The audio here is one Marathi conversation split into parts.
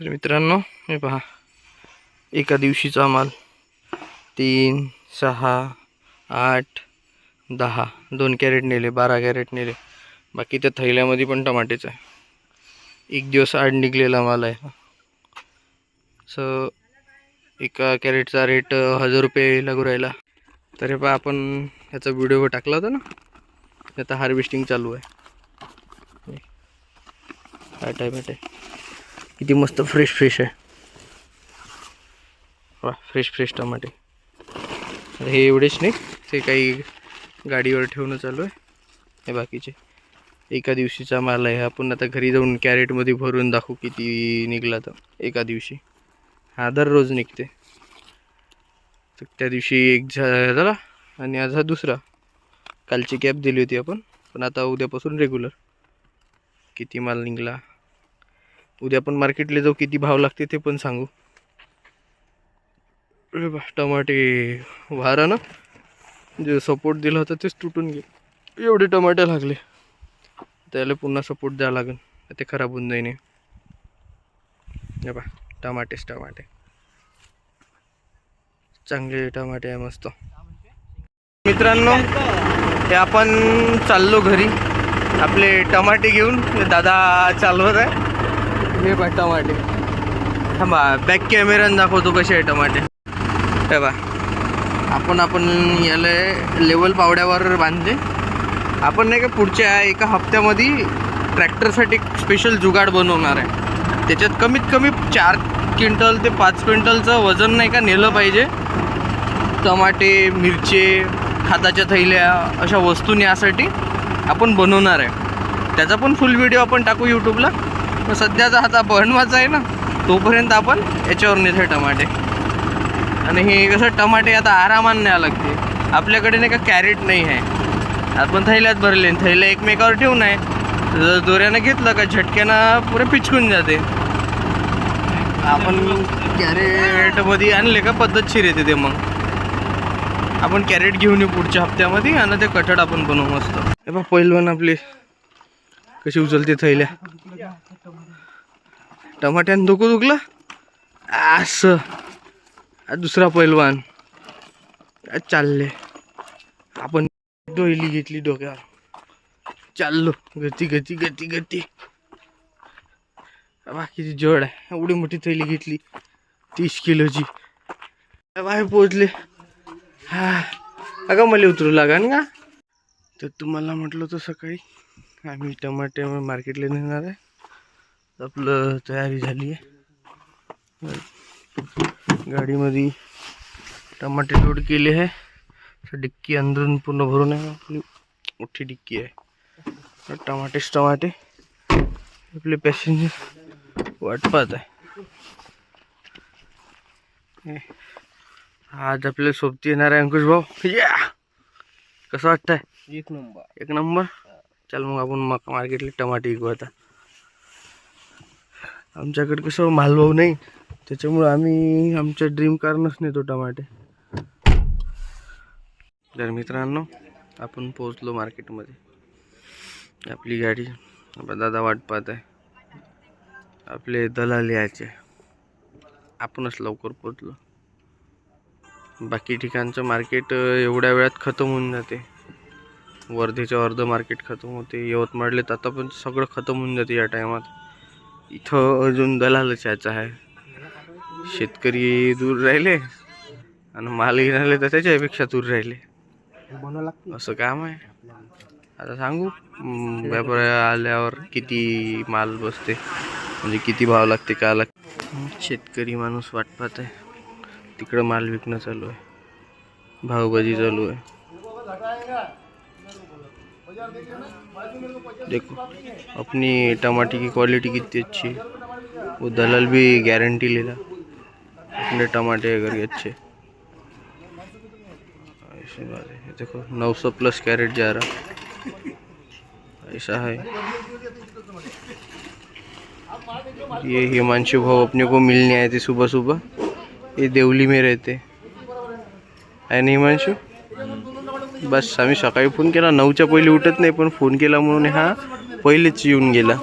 तर मित्रांनो हे पहा. एका दिवशीचा माल. तीन सहा आठ दहा. दोन कॅरेट नेले बारा कॅरेट नेले. बाकी त्या थैल्यामध्ये पण टमाटेच आहे. एक दिवस आड निघलेला माल आहे सो एका कॅरेटचा रेट हजार रुपये लागू राहिला. तर हे पहा आपण ह्याचा व्हिडिओ टाकला होता ना? आता हार्वेस्टिंग चालू आहे. हा. टाईम आहे किती मस्त फ्रेश फ्रेश आहे. वा फ्रेश फ्रेश टमाटे. हे एवढेच नाही ते काही गाडीवर ठेवणं चालू आहे. हे बाकीचे. एका दिवशीचा माल आहे आपण आता घरी जाऊन कॅरेटमध्ये भरून दाखवू किती निघला तर. एका दिवशी. हा दररोज निघते. तर त्या दिवशी एक झा- झाला आणि आज हा दुसरा. कालची कॅब दिली होती आपण. पण आता उद्यापासून रेग्युलर किती माल निघला? उद्या पण मार्केटला जाऊ किती भाव लागते ते पण सांगू. बा टमाटे. वारा ना? जे सपोर्ट दिला होता तेच तुटून गेले. एवढे टमाटे लागले. त्याला पुन्हा सपोर्ट द्यावा लागेल. ते खराब होऊन जाईन हे. बा टमाटेच टमाटे. चांगले टमाटे आहे मस्त. मित्रांनो हे आपण चाललो घरी. आपले टमाटे घेऊन दादा चालवत आहे. हे बा टमाटे. थांबा बॅक कॅमेऱ्यानं दाखवतो कसे आहे टमाटे. हे बा आपण आपण याला लेवल पावड्यावर बांधले. आपण नाही का पुढच्या एका हप्त्यामध्ये ट्रॅक्टरसाठी स्पेशल जुगाड बनवणार आहे. त्याच्यात कमीत कमी चार क्विंटल ते पाच क्विंटलचं वजन नाही का नेलं पाहिजे. टमाटे मिरचे खाताच्या थैल्या अशा वस्तू न्यासाठी आपण बनवणार आहे. त्याचा पण फुल व्हिडिओ आपण टाकू यूट्यूबला पण सध्याचा आता बनवाचा आहे ना तोपर्यंत आपण याच्यावर नेतो टमाटे. आणि हे कसं टमाटे आता आरामाने न्यावं लागते. आपल्याकडे नाही का कॅरेट नाही आहे. आपण थैल्यात भरले थैल्या एकमेकावर ठेवून आहे. जर दोऱ्यानं घेतलं का झटक्यानं पुरे पिचकून जाते. आपण कॅरेटमध्ये आणले का पद्धतशीर येते ते मग. आपण कॅरेट घेऊन येऊ पुढच्या हप्त्यामध्ये आणि ते कठड आपण बनवू मस्त. हे बा पहिलवान आपली. कशी उचलते थैल्या. टमाट्यानं धोको दुखला असं. दुसरा पैलवान. चालले. आपण डोयली घेतली डोक्यावर. चाललो. गती गती गती गती. बाकीची जड आहे. एवढी मोठी थैली घेतली. तीस किलोची. बाहेर पोचले हा. अगं मला उतरू लागा ना तर तुम्हाला म्हटलं होतं सकाळी. आम्ही टमाटे मार्केटला नेणार आहे. आपलं तयारी झाली आहे. गाडीमध्ये टमाटे लोड केले आहे. डिक्की अंदरून पूर्ण भरून आहे. आपली मोठी डिक्की आहे. टमाटेच टमाटे आपले पॅसेंजर वाट पाहत आहे. आज आपल्याला सोबती येणार आहे अंकुश भाऊ या! कसं वाटतंय? एक नंबर. एक नंबर? चल मग आपण मग मार्केटला टमाटे विकू आता. आमच्याकडे कसं मालभाव नाही त्याच्यामुळं आम्ही आमच्या ड्रीम कारनच नेतो टमाटे. तर मित्रांनो आपण पोहोचलो मार्केटमध्ये. आपली गाडी आपला दादा वाट पाहत आहे. आपले दलाल यायचे. आपणच लवकर पोचलो बाकी ठिकाणचं मार्केट एवढ्या वेळात खतम होऊन जाते. वर्धेचं अर्ध मार्केट खतम होते यवतमाळले तर आता पण सगळं खतम होऊन जाते या टायमात. इथं अजून दलालच यायचं आहे. शेतकरी दूर राहिले आणि माल घेणारे तर त्याच्यापेक्षा दूर राहिले. असं काम आहे. आता सांगू व्यापार आल्यावर किती माल बसते म्हणजे किती भाव लागते काय लागते शेतकरी माणूस वाट पाहत आहे. तिकडं माल विकणं चालू आहे. भावभाजी चालू आहे. देखो, अपनी टमाटर की क्वालिटी कितनी अच्छी है। वो दलाल भी गारंटी ले रहा। अपने टमाटे अगर ये अच्छे। ऐसी बात है। देखो 900 प्लस कैरेट जा रहा। ऐसा है। ये हिमांशु भाव अपने को मिलने आए थे सुबह सुबह। ये देवली में रहते। है ना हिमांशु? बस आम्ही सकाळी फोन केला. नऊच्या पहिले उठत नाही पण फोन केला म्हणून हा पहिलेच येऊन गेला.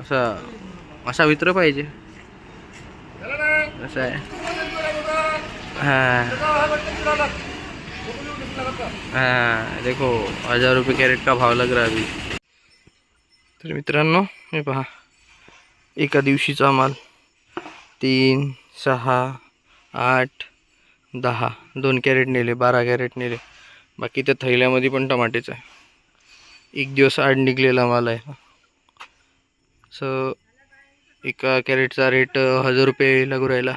असा असा मित्र पाहिजे. असं आहे. हां. हां देखो हजार रुपये कॅरेट का भाव लग रहा अभी? तर मित्रांनो हे पहा. एका दिवशीचा माल. तीन सहा आठ दहा. दोन कॅरेट नेले बारा कॅरेट नेले. बाकी त्या थैल्यामध्ये पण टमाटेच आहे. एक दिवस आड निघलेला माल आहे. सो एका कॅरेटचा रेट हजार रुपये लागू राहिला.